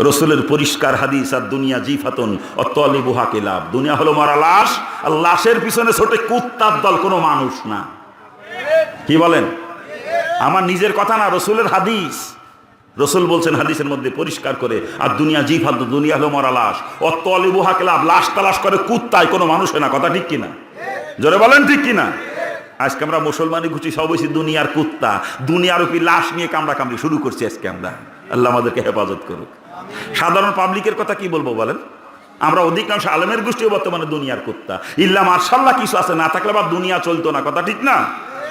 রসুলের পরিষ্কার হাদিস, আর দুনিয়া জিফাতন অতলি বুহাকে লাভ। দুনিয়া হলো মারা লাশ, আর লাশের পিছনে ছোটে কুত্তার দল, কোনো মানুষ না। কি বলেন? আমার নিজের কথা না, রসুলের হাদিস। রসুল বলছেন হাদিসের মধ্যে পরিষ্কার করে, আর দুনিয়া জি জিফাত, দুনিয়া হলো মরা লাশ অতলি বুহাকে লাভ। লাশ তালাশ করে কুত্তায়, কোনো মানুষ না, কথা ঠিক কিনা? জোরে বলেন ঠিক কিনা? আজকে আমরা মুসলমানি ঘুচি, সব হয়েছি দুনিয়ার কুত্তা। দুনিয়ার উপর লাশ নিয়ে কামড়া কামড়ি শুরু করছি আজকে আমরা। আল্লাহ আমাদেরকে হেফাজত করুক। সাধারণ পাবলিকের কথা কি বলব বলেন? আমরা অধিকাংশ আলেমের গোষ্ঠীও বর্তমানে দুনিয়ার কুত্তা। ইল্লা মার্শাল্লাহ কিছু আছে, না থাকলে বা দুনিয়া চলতো না, কথা ঠিক না?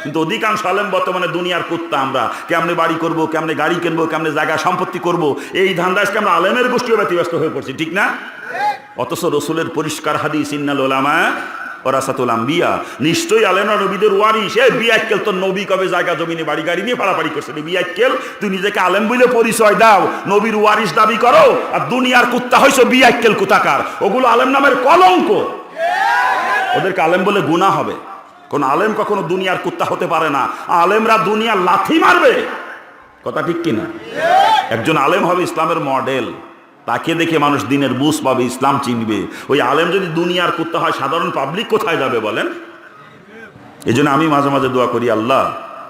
কিন্তু অধিকাংশ আলেম বর্তমানে দুনিয়ার কুত্তা আমরা। কেমনে বাড়ি করব, কেমনে গাড়ি কিনবো, কেমনে জায়গা সম্পত্তি করব, এই ধান্দা আজকে আমরা আলেমের গোষ্ঠীও ব্যতিব্যস্ত হয়ে পড়ছি, ঠিক না? অথচ রসুলের পরিষ্কার হাদিস, ইন্নাল ওলামা ওরাসাতুল আম্বিয়া, নিশ্চয়ই আলেমরা নবীদের ওয়ারিস এ বিয়াক্কেল নবী কবে জায়গা বাড়ি, গাড়ি নিয়ে করছে তুই নিজেকে আলেম বলে পরিচয় দাও। নবীর ওয়ারিস দাবি করো, আর দুনিয়ার কুত্তা কুতাকার। ওগুলো আলেম নামের কলঙ্ক। ওদেরকে আলেম বলে গুণা হবে। কোন আলেম কখনো দুনিয়ার কুত্তা হতে পারে না। আলেমরা দুনিয়ার লাথি মারবে। কথা ঠিক কিনা? একজন আলেম হবে ইসলামের মডেল। তাকে দেখে মানুষ দিনের বুঝ পাবে ইসলাম চিনবে। ওই আলেম যদি দুনিয়ার করতে হয় সাধারণ পাবলিক কোথায় যাবে বলেন? এই জন্য আমি মাঝে মাঝে দোয়া করি আল্লাহ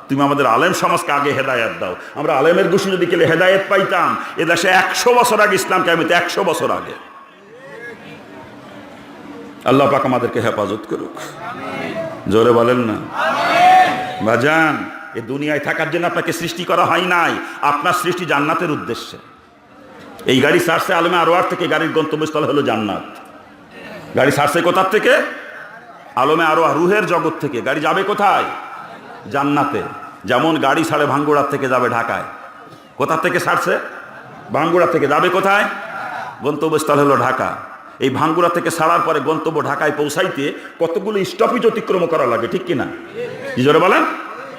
তুমি আমাদের আলেম সমাজকে আগে হেদায়ত দাও। আমরা আলেমের গোষ্ঠী যদি কেলে হেদায়ত পাইতাম এ দেশে একশো বছর আগে ইসলাম কামিতে একশো বছর আগে। আল্লাহ পাক আমাদেরকে হেফাজত করুক। জোরে বলেন না? ভাজান এ দুনিয়ায় থাকার জন্য আপনাকে সৃষ্টি করা হয় নাই। আপনার সৃষ্টি জান্নাতের উদ্দেশ্যে। এই গাড়ি সারছে আলমে আরোয়ার থেকে গাড়ির গন্তব্যস্থল হলো জান্নাত। গাড়ি সারছে কোথার থেকে? আলমে আরও রুহের জগৎ থেকে। গাড়ি যাবে কোথায়? জান্নাতে। যেমন গাড়ি ছাড়ে ভাঙ্গুড়ার থেকে যাবে ঢাকায়। কোথার থেকে ছাড়ছে ভাঙ্গুড়া থেকে। যাবে কোথায়? গন্তব্যস্থল হলো ঢাকা। এই ভাঙ্গুড়া থেকে ছাড়ার পরে গন্তব্য ঢাকায় পৌঁছাইতে কতগুলো স্টপেজ অতিক্রম করা লাগে, ঠিক কিনা? কি জোরে বলেন?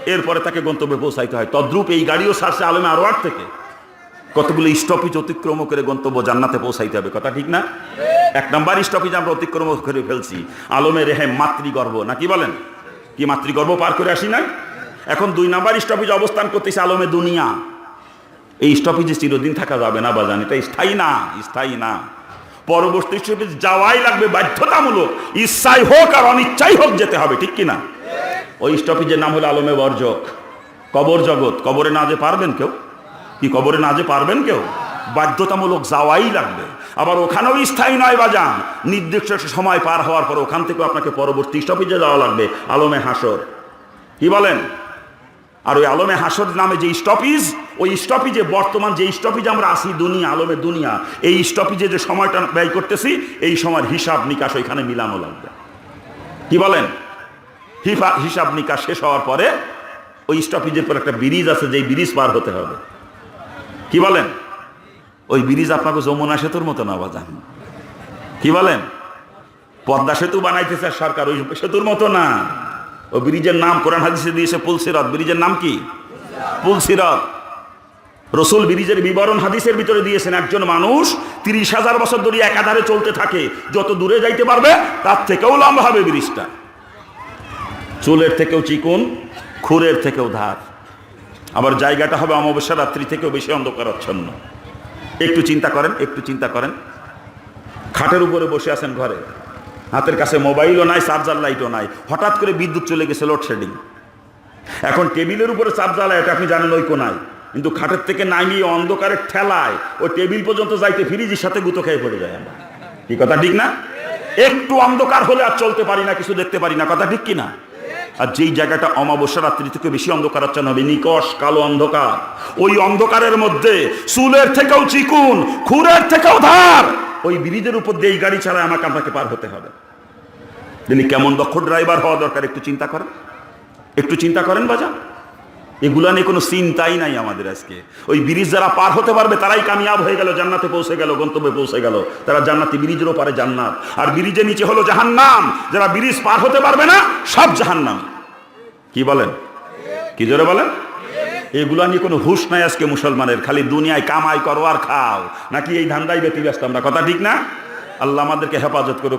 এরপরে তাকে গন্তব্যে পৌঁছাইতে হয়। তদ্রূপ এই গাড়িও ছাড়ছে আলমে আরোয়ার থেকে। কতগুলো স্টপেজ অতিক্রম করে গন্তব্য জান্নাতে পৌঁছাইতে হবে, কথা ঠিক না? এক নাম্বার স্টপেজ আমরা অতিক্রম করে ফেলছি, আলমে রেহে মাতৃগর্ভ নাকি বলেন? কি মাতৃগর্ভ পার করে আসি নাই? এখন দুই নাম্বার স্টপেজ অবস্থান করতেছে আলমে দুনিয়া। এই স্টপেজে চিরদিন থাকা যাবে না বাজান, এটা স্থায়ী না স্থায়ী না। পরবর্তী স্টপেজ যাওয়াই লাগবে বাধ্যতামূলক, ইচ্ছাই হোক আর অনিচ্ছাই হোক যেতে হবে, ঠিক কিনা? ওই স্টপেজের নাম হলো আলমে বর্জক, কবর জগৎ, কবরে না যে পারবেন কেউ? কি কবরে না যে পারবেন কেউ? বাধ্যতামূলক যাওয়াই লাগবে। আবার ওখানেও স্থায়ী নয় বা যান নির্দিষ্ট সময় পার হওয়ার পর ওখান থেকেও আপনাকে পরবর্তী স্টপেজে যাওয়া লাগবে, আলমে হাসর কি বলেন? আর ওই আলমে হাসর নামে যে স্টপিজ, ওই স্টপিজে বর্তমান যে স্টপিজে আমরা আসি দুনিয়া, আলমে দুনিয়া, এই স্টপিজে যে সময়টা ব্যয় করতেছি, এই সময়ের হিসাব নিকাশ ওইখানে মিলানো লাগবে। কি বলেন? হিসাব নিকাশ শেষ হওয়ার পরে ওই স্টপিজের পর একটা ব্রিজ আছে, যেই ব্রিজ পার হতে হবে। কি বলেন? ওই ব্রিজ আপনাকে যমুনা সেতুর মতো না বাজান। কি বলেন? পদ্মা সেতু বানাইতেছে সরকার ওই সেতুর মতো না। ও ব্রিজের নাম কোরআন হাদিসে দিয়েছে পুলসিরত ব্রিজের নাম কি? পুলসিরত রসুল ব্রিজের বিবরণ হাদিসের ভিতরে দিয়েছেন, একজন মানুষ তিরিশ হাজার বছর ধরে একাধারে চলতে থাকে, যত দূরে যাইতে পারবে, তার থেকেও লম্বা হবে ব্রিজটা। চুলের থেকেও চিকুন, খুরের থেকেও ধার। আবার জায়গাটা হবে অমাবস্যা রাত্রি থেকেও বেশি অন্ধকারাচ্ছন্ন। একটু চিন্তা করেন, একটু চিন্তা করেন। খাটের উপরে বসে আছেন ঘরে। হাতের কাছে মোবাইলও নাই, চার্জার লাইটও নাই। হঠাৎ করে বিদ্যুৎ চলে গেছে লোডশেডিং এখন টেবিলের উপরে চার্জার লাইট আপনি জানেন ওই কোনায় কিন্তু খাটের থেকে নামিয়ে অন্ধকারের ঠেলায় ওই টেবিল পর্যন্ত যাইতে ফ্রিজের সাথে গুঁতো খেয়ে পড়ে যায় আমরা। কি কথা, ঠিক না? একটু অন্ধকার হলে আর চলতে পারি না, কিছু দেখতে পারি না। কথা ঠিক কি না আর যেই জায়গাটা অমাবস্যা রাত্রি থেকে বেশি অন্ধকারাচ্ছন্ন হবে নিকশ কালো অন্ধকার। ওই অন্ধকারের মধ্যে চুলের থেকেও চিকুন খুরের থেকেও ধার। ওই ব্রিজের উপর দিয়ে এই গাড়ি ছাড়া আমাকে আপনাকে পার হতে হবে। তিনি কেমন দক্ষ ড্রাইভার হওয়া দরকার একটু চিন্তা করেন। একটু চিন্তা করেন বাজা এগুলা নিয়ে কোনো চিন্তাই নাই আমাদের আজকে। ওই ব্রিজ যারা পার হতে পারবে, তারাই কামিয়াব হয়ে গেল, জান্নাতে পৌঁছে গেল, গন্তব্যে পৌঁছে গেল। তারা জান্নাতি ব্রিজেরও পারে জান্নাত। আর ব্রিজের নিচে হলো জাহান্নাম, যারা ব্রিজ পার হতে পারবে না, সব জাহান্নাম। কি বলেন? কি জোরে বলেন? এগুলা নিয়ে কোনো হুশ নাই আজকে মুসলমানের, খালি দুনিয়ায় কামাই করো আর খাও। নাকি এই ধান্দাই ব্যতিব্যস্ত আমরা? কথা ঠিক না? আল্লাহ আমাদেরকে হেফাজত করুক।